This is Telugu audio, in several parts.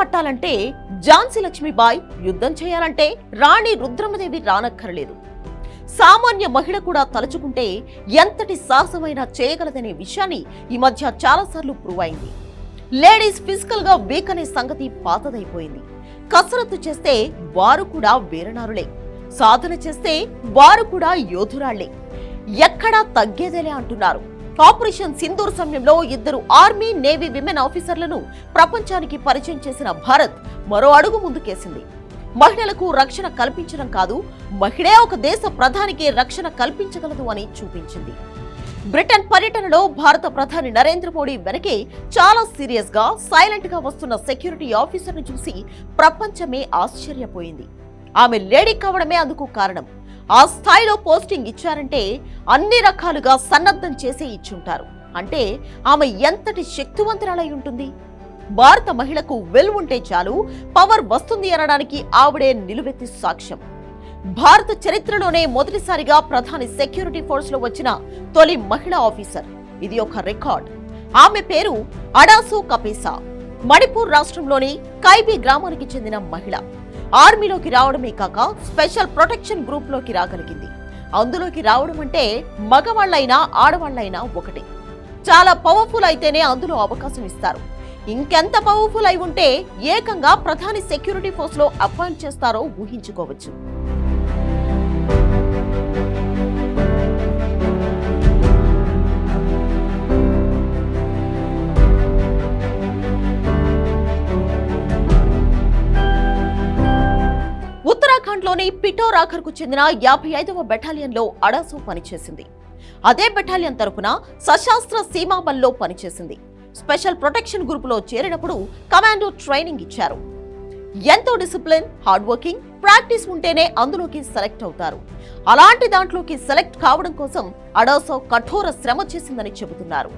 పట్టాలంటే ఝాన్సీ లక్ష్మీబాయ్ యుద్ధం చేయాలంటే రాణి రుద్రమదేవి రానక్కర్లేదు. సామాన్య మహిళ కూడా తలుచుకుంటే ఎంతటి సాహసమైనా చేయగలదనే విషయాన్ని ఈ మధ్య చాలాసార్లు ప్రూవ్ అయింది లేడీస్ ఫిజికల్గా వీక్ అనే సంగతి పాతదైపోయింది. కసరత్తు చేస్తే వారు కూడా వీరనారులే. సాధన చేస్తే వారు కూడా యోధురాళ్ళే. ఎక్కడా తగ్గేదేలే అంటున్నారు. ఆపరేషన్ సింధూర్ సమయంలో ఇద్దరు ఆర్మీ నేవీ విమెన్ ఆఫీసర్లను ప్రపంచానికి పరిచయం చేసిన భారత్ మరో అడుగు ముందుకేసింది. మహిళలకు రక్షణ కల్పించడం కాదు మహిళే ఒక దేశ ప్రధానికి రక్షణ కల్పించగలదు అని చూపించింది. బ్రిటన్ పర్యటనలో భారత ప్రధాని నరేంద్ర మోడీ వెనకే చాలా సీరియస్గా సైలెంట్గా వస్తున్న సెక్యూరిటీ ఆఫీసర్ను చూసి ప్రపంచమే ఆశ్చర్యపోయింది. ఆమె లేడీ కావడమే అందుకు కారణం. ఆ స్థాయిలో పోస్టింగ్ ఇచ్చారంటే అన్ని రకాలుగా సన్నద్ధం చేసే ఇచ్చుంటారు. అంటే ఆమె ఎంతటి శక్తివంతురాలై ఉంటుంది? భారత మహిళకు వెల్ ఉంటే చాలు పవర్ వస్తుంది అనడానికి ఆవిడే నిలువెత్తి సాక్ష్యం. భారత చరిత్రలోనే మొదటిసారిగా ప్రధాని సెక్యూరిటీ ఫోర్స్లో వచ్చిన తొలి మహిళా ఆఫీసర్. ఇది ఒక రికార్డ్. ఆమె పేరు అడాసు కపేసా. మణిపూర్ రాష్ట్రంలోని కైబీ గ్రామానికి చెందిన మహిళ. ఆర్మీలోకి రావడమే కాక స్పెషల్ ప్రొటెక్షన్ గ్రూప్లోకి రాగలిగింది. అందులోకి రావడం అంటే మగవాళ్ళైనా ఆడవాళ్ళైనా ఒకటే. చాలా పవర్ఫుల్ అయితేనే అందులో అవకాశం ఇస్తారు. ఇంకెంత పవర్ఫుల్ అయి ఉంటే ఏకంగా ప్రధాని సెక్యూరిటీ ఫోర్స్లో అపాయింట్ చేస్తారో ఊహించుకోవచ్చు. ఉత్తరాఖండ్లోని పిటోరాఖర్కు చెందిన యాభై ఐదవ బెటాలియన్లో అడాసు పనిచేసింది. అదే బెటాలియన్ తరపున సశాస్త్ర సీమాబల్లో పనిచేసింది. స్పెషల్ ప్రొటెక్షన్ గ్రూపులో చేరినప్పుడు కమాండో ట్రైనింగ్ ఇచ్చారు. ఎంతో డిసిప్లిన్ హార్డ్ వర్కింగ్ ప్రాక్టీస్ ఉంటేనే అందులోకి సెలెక్ట్ అవుతారు. అలాంటి దాంట్లోకి సెలెక్ట్ కావడం కోసం అడాసో కఠోర శ్రమ చేసిందని చెబుతున్నారు.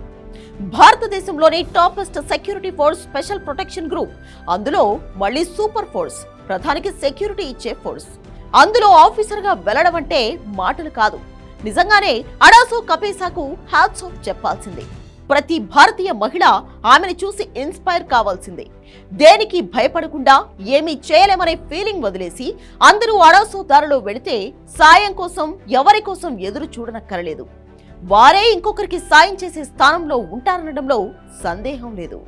భారతదేశంలోని toppest security force special protection group అందులో మళ్ళీ సూపర్ ఫోర్స్ ప్రధానికి సెక్యూరిటీ ఇచ్చే ఫోర్స్. అందులో ఆఫీసర్గా వెళ్ళడం అంటే మాటలు కాదు. నిజంగానే అడాసో కపేసాకు హ్యాట్స్ ఆఫ్ చెప్పాల్సిందే. ప్రతి భారతీయ మహిళ ఆమెను చూసి ఇన్స్పైర్ కావాల్సిందే. దేనికి భయపడకుండా ఏమీ చేయలేమనే ఫీలింగ్ వదిలేసి అందరూ అడాసో దారిలో వెళితే సాయం కోసం ఎవరి కోసం ఎదురు చూడనక్కరలేదు. వారే ఇంకొకరికి సాయం చేసే స్థానంలో ఉంటారనడంలో సందేహం లేదు.